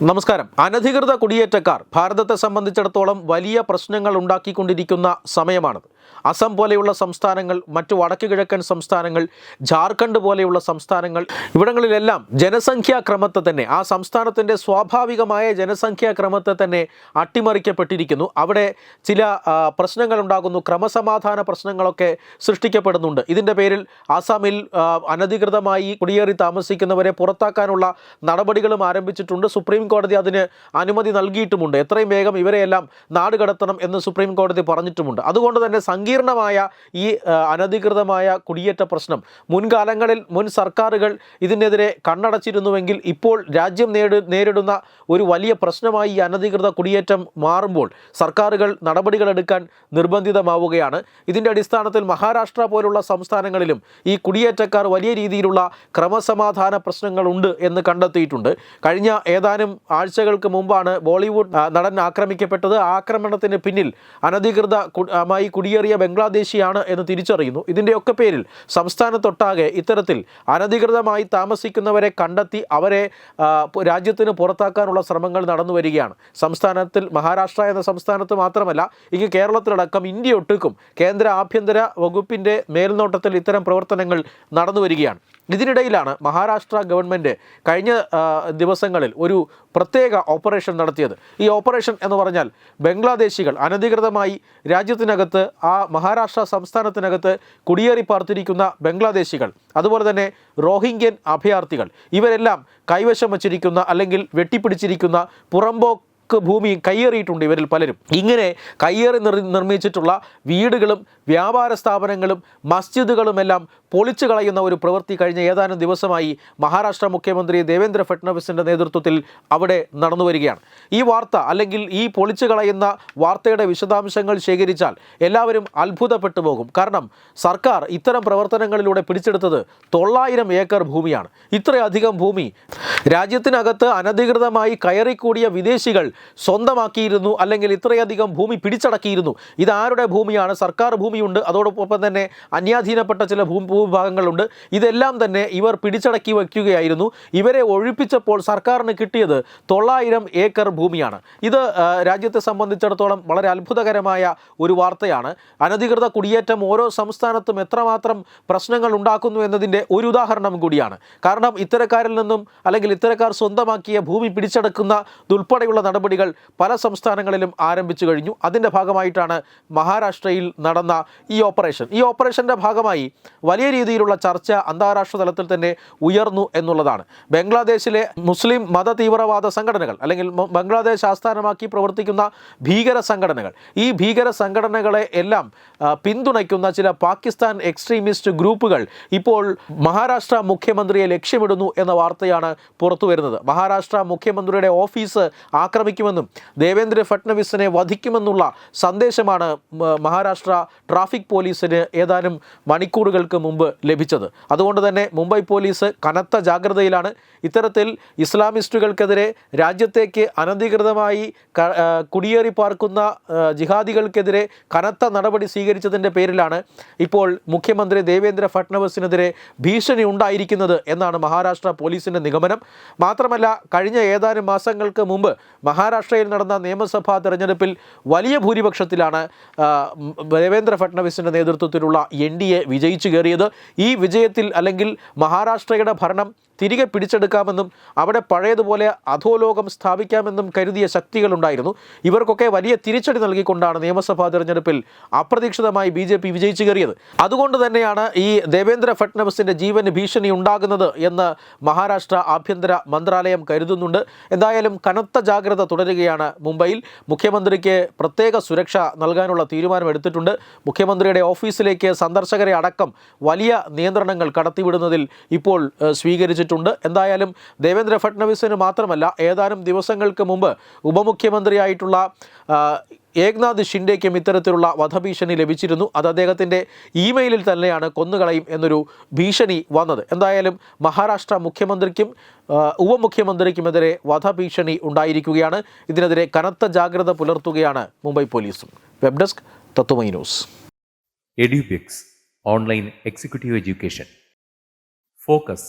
നമസ്കാരം. അനധികൃത കുടിയേറ്റക്കാർ ഭാരതത്തെ സംബന്ധിച്ചിടത്തോളം വലിയ പ്രശ്നങ്ങൾ ഉണ്ടാക്കിക്കൊണ്ടിരിക്കുന്ന സമയമാണത്. അസം പോലെയുള്ള സംസ്ഥാനങ്ങൾ മറ്റു വടക്ക് കിഴക്കൻ സംസ്ഥാനങ്ങൾ ജാർഖണ്ഡ് പോലെയുള്ള സംസ്ഥാനങ്ങൾ ഇവിടങ്ങളിലെല്ലാം ജനസംഖ്യാ ക്രമത്തെ തന്നെ ആ സംസ്ഥാനത്തിന്റെ സ്വാഭാവികമായ ജനസംഖ്യാ ക്രമത്തെ തന്നെ അട്ടിമറിക്കപ്പെട്ടിരിക്കുന്നു. അവിടെ ചില പ്രശ്നങ്ങൾ ഉണ്ടാകുന്നു ക്രമസമാധാന പ്രശ്നങ്ങളൊക്കെ സൃഷ്ടിക്കപ്പെടുന്നുണ്ട്. ഇതിന്റെ പേരിൽ ആസാമിൽ അനധികൃതമായി കുടിയേറി താമസിക്കുന്നവരെ പുറത്താക്കാനുള്ള നടപടികളും ആരംഭിച്ചിട്ടുണ്ട്. സുപ്രീം കോടതി അതിന് അനുമതി നൽകിയിട്ടുമുണ്ട്. എത്രയും വേഗം ഇവരെയെല്ലാം നാട് കടത്തണം എന്ന് സുപ്രീം കോടതി പറഞ്ഞിട്ടുമുണ്ട്. അതുകൊണ്ട് തന്നെ സങ്കീർണമായ ഈ അനധികൃതമായ കുടിയേറ്റ പ്രശ്നം. മുൻകാലങ്ങളിൽ മുൻ സർക്കാരുകൾ ഇതിനെതിരെ കണ്ണടച്ചിരുന്നുവെങ്കിൽ ഇപ്പോൾ രാജ്യം നേരിടുന്ന ഒരു വലിയ പ്രശ്നമായി ഈ അനധികൃത കുടിയേറ്റം മാറുമ്പോൾ സർക്കാരുകൾ നടപടികളെടുക്കാൻ നിർബന്ധിതമാവുകയാണ്. ഇതിന്റെ അടിസ്ഥാനത്തിൽ മഹാരാഷ്ട്ര പോലുള്ള സംസ്ഥാനങ്ങളിലും ഈ കുടിയേറ്റക്കാർ വലിയ രീതിയിലുള്ള ക്രമസമാധാന പ്രശ്നങ്ങളുണ്ട് എന്ന് കണ്ടെത്തിയിട്ടുണ്ട്. കഴിഞ്ഞ ഏതാനും ആഴ്ചകൾക്ക് മുമ്പാണ് ബോളിവുഡ് നടൻ ആക്രമിക്കപ്പെട്ടത്. ആക്രമണത്തിന് പിന്നിൽ അനധികൃതമായി കു- മായി ബംഗ്ലാദേശിയാണ് എന്ന് തിരിച്ചറിയുന്നു. ഇതിന്റെയൊക്കെ പേരിൽ സംസ്ഥാനത്തൊട്ടാകെ ഇത്തരത്തിൽ അനധികൃതമായി താമസിക്കുന്നവരെ കണ്ടെത്തി അവരെ രാജ്യത്തിന് പുറത്താക്കാനുള്ള ശ്രമങ്ങൾ നടന്നു വരികയാണ്. സംസ്ഥാനത്തിൽ മഹാരാഷ്ട്ര എന്ന സംസ്ഥാനത്ത് മാത്രമല്ല ഇങ്ങ് കേരളത്തിലടക്കം ഇന്ത്യ ഒട്ടുക്കും കേന്ദ്ര ആഭ്യന്തര വകുപ്പിന്റെ മേൽനോട്ടത്തിൽ ഇത്തരം പ്രവർത്തനങ്ങൾ നടന്നു വരികയാണ്. ഇതിനിടയിലാണ് മഹാരാഷ്ട്ര ഗവൺമെന്റ് കഴിഞ്ഞ ദിവസങ്ങളിൽ ഒരു പ്രത്യേക ഓപ്പറേഷൻ നടത്തിയത്. ഈ ഓപ്പറേഷൻ എന്ന് പറഞ്ഞാൽ ബംഗ്ലാദേശികൾ അനധികൃതമായി രാജ്യത്തിനകത്ത് ആ മഹാരാഷ്ട്ര സംസ്ഥാനത്തിനകത്ത് കുടിയേറി പാർത്തിരിക്കുന്ന ബംഗ്ലാദേശികൾ അതുപോലെ തന്നെ റോഹിംഗ്യൻ അഭയാർത്ഥികൾ ഇവരെല്ലാം കൈവശം വച്ചിരിക്കുന്ന അല്ലെങ്കിൽ വെട്ടിപ്പിടിച്ചിരിക്കുന്ന പുറമ്പോ ക്ക് ഭൂമി കയ്യേറിയിട്ടുണ്ട് ഇവരിൽ പലരും. ഇങ്ങനെ കയ്യേറി നിർ നിർമ്മിച്ചിട്ടുള്ള വീടുകളും വ്യാപാര സ്ഥാപനങ്ങളും മസ്ജിദുകളുമെല്ലാം പൊളിച്ചു കളയുന്ന ഒരു പ്രവൃത്തി കഴിഞ്ഞ ഏതാനും ദിവസമായി മഹാരാഷ്ട്ര മുഖ്യമന്ത്രി ദേവേന്ദ്ര ഫട്നവിസിന്റെ നേതൃത്വത്തിൽ അവിടെ നടന്നു വരികയാണ്. ഈ വാർത്ത അല്ലെങ്കിൽ ഈ പൊളിച്ചു കളയുന്ന വാർത്തയുടെ വിശദാംശങ്ങൾ ശേഖരിച്ചാൽ എല്ലാവരും അത്ഭുതപ്പെട്ടു പോകും. കാരണം സർക്കാർ ഇത്തരം പ്രവർത്തനങ്ങളിലൂടെ പിടിച്ചെടുത്തത് തൊള്ളായിരം ഏക്കർ ഭൂമിയാണ്. ഇത്രയധികം ഭൂമി. രാജ്യത്തിനകത്ത് അനധികൃതമായി കയറിക്കൂടിയ വിദേശികൾ സ്വന്തമാക്കിയിരുന്നു അല്ലെങ്കിൽ ഇത്രയധികം ഭൂമി പിടിച്ചടക്കിയിരുന്നു. ഇതാരുടെ ഭൂമിയാണ്? സർക്കാർ ഭൂമിയുണ്ട്. അതോടൊപ്പം തന്നെ അന്യാധീനപ്പെട്ട ചില ഭൂ ഭൂഭാഗങ്ങളുണ്ട് ഇതെല്ലാം തന്നെ ഇവർ പിടിച്ചടക്കി വയ്ക്കുകയായിരുന്നു. ഇവരെ ഒഴിപ്പിച്ചപ്പോൾ സർക്കാരിന് കിട്ടിയത് തൊള്ളായിരം ഏക്കർ ഭൂമിയാണ്. ഇത് രാജ്യത്തെ സംബന്ധിച്ചിടത്തോളം വളരെ അത്ഭുതകരമായ ഒരു വാർത്തയാണ്. അനധികൃത കുടിയേറ്റം ഓരോ സംസ്ഥാനത്തും എത്രമാത്രം പ്രശ്നങ്ങൾ ഉണ്ടാക്കുന്നു എന്നതിന്റെ ഒരു ഉദാഹരണം കൂടിയാണ്. കാരണം ഇത്തരക്കാരിൽ നിന്നും അല്ലെങ്കിൽ ഇത്തരക്കാർ സ്വന്തമാക്കിയ ഭൂമി പിടിച്ചെടുക്കുന്ന ഉൾപ്പെടെയുള്ള നടപടികൾ പല സംസ്ഥാനങ്ങളിലും ആരംഭിച്ചു കഴിഞ്ഞു. അതിന്റെ ഭാഗമായിട്ടാണ് മഹാരാഷ്ട്രയിൽ നടന്ന ഈ ഓപ്പറേഷൻ. ഈ ഓപ്പറേഷന്റെ ഭാഗമായി വലിയ രീതിയിലുള്ള ചർച്ച അന്താരാഷ്ട്ര തലത്തിൽ തന്നെ ഉയർന്നു എന്നുള്ളതാണ്. ബംഗ്ലാദേശിലെ മുസ്ലിം മത തീവ്രവാദ സംഘടനകൾ അല്ലെങ്കിൽ ബംഗ്ലാദേശ് ആസ്ഥാനമാക്കി പ്രവർത്തിക്കുന്ന ഭീകര സംഘടനകൾ. ഈ ഭീകര സംഘടനകളെ എല്ലാം പിന്തുണയ്ക്കുന്ന ചില പാകിസ്ഥാൻ എക്സ്ട്രീമിസ്റ്റ് ഗ്രൂപ്പുകൾ ഇപ്പോൾ മഹാരാഷ്ട്ര മുഖ്യമന്ത്രിയെ ലക്ഷ്യമിടുന്നു എന്ന വാർത്തയാണ് പുറത്തു വരുന്നത് മഹാരാഷ്ട്ര മുഖ്യമന്ത്രിയുടെ ഓഫീസ് ആക്രമിക്കുമെന്നും ദേവേന്ദ്ര ഫട്നവിസിനെ വധിക്കുമെന്നുള്ള സന്ദേശമാണ് മഹാരാഷ്ട്ര ട്രാഫിക് പോലീസിന് ഏതാനും മണിക്കൂറുകൾക്ക് മുമ്പ് ലഭിച്ചത്. അതുകൊണ്ട് തന്നെ മുംബൈ പോലീസ് കനത്ത ജാഗ്രതയിലാണ്. ഇത്തരത്തിൽ ഇസ്ലാമിസ്റ്റുകൾക്കെതിരെ രാജ്യത്തേക്ക് അനധികൃതമായി കുടിയേറി പാർക്കുന്ന ജിഹാദികൾക്കെതിരെ കനത്ത നടപടി സ്വീകരിച്ചതിന്റെ പേരിലാണ് ഇപ്പോൾ മുഖ്യമന്ത്രി ദേവേന്ദ്ര ഫട്നവിസിനെതിരെ ഭീഷണി ഉണ്ടായിരിക്കുന്നത് എന്നാണ് മഹാരാഷ്ട്ര പോലീസിന്റെ നിഗമനം. മാത്രമല്ല കഴിഞ്ഞ ഏതാനും മാസങ്ങൾക്ക് മുമ്പ് മഹാരാഷ്ട്രയിൽ നടന്ന നിയമസഭാ തെരഞ്ഞെടുപ്പിൽ വലിയ ഭൂരിപക്ഷത്തിലാണ് ദേവേന്ദ്ര ഫട്നവിസിന്റെ നേതൃത്വത്തിലുള്ള എൻ ഡി എ വിജയിച്ചു കയറിയത്. ഈ വിജയത്തിൽ അല്ലെങ്കിൽ മഹാരാഷ്ട്രയുടെ ഭരണം തിരികെ പിടിച്ചെടുക്കാമെന്നും അവിടെ പഴയതുപോലെ അധോലോകം സ്ഥാപിക്കാമെന്നും കരുതിയ ശക്തികളുണ്ടായിരുന്നു. ഇവർക്കൊക്കെ വലിയ തിരിച്ചടി നൽകിക്കൊണ്ടാണ് നിയമസഭാ തെരഞ്ഞെടുപ്പിൽ അപ്രതീക്ഷിതമായി ബി ജെ പി വിജയിച്ചു കയറിയത്. അതുകൊണ്ട് തന്നെയാണ് ഈ ദേവേന്ദ്ര ഫട്നവിസിന്റെ ജീവന് ഭീഷണി ഉണ്ടാകുന്നത് എന്ന് മഹാരാഷ്ട്ര ആഭ്യന്തര മന്ത്രാലയം കരുതുന്നുണ്ട്. എന്തായാലും കനത്ത ജാഗ്രത തുടരുകയാണ് മുംബൈയിൽ. മുഖ്യമന്ത്രിക്ക് പ്രത്യേക സുരക്ഷ നൽകാനുള്ള തീരുമാനമെടുത്തിട്ടുണ്ട്. മുഖ്യമന്ത്രിയുടെ ഓഫീസിലേക്ക് സന്ദർശകരെ അടക്കം വലിയ നിയന്ത്രണങ്ങൾ കടത്തിവിടുന്നതിൽ ഇപ്പോൾ ഏഹ്, സ്വീകരിച്ചിട്ടുണ്ട് എന്തായാലും ദേവേന്ദ്ര ഫട്നവിസിന് മാത്രമല്ല ഏതാനും ദിവസങ്ങൾക്ക് മുമ്പ് ഉപമുഖ്യമന്ത്രിയായിട്ടുള്ള ഏക്നാഥ് ഷിൻഡേക്കും ഇത്തരത്തിലുള്ള വധഭീഷണി ലഭിച്ചിരുന്നു. അത് അദ്ദേഹത്തിന്റെ ഇമെയിലിൽ തന്നെയാണ് കൊന്നുകളയും എന്നൊരു ഭീഷണി വന്നത്. എന്തായാലും മഹാരാഷ്ട്ര മുഖ്യമന്ത്രിക്കും ഉപമുഖ്യമന്ത്രിക്കുമെതിരെ വധഭീഷണി ഉണ്ടായിരിക്കുകയാണ്. ഇതിനെതിരെ കനത്ത ജാഗ്രത പുലർത്തുകയാണ് മുംബൈ പോലീസും. Web desk Tatwamayi news. Edubix online executive education. Focus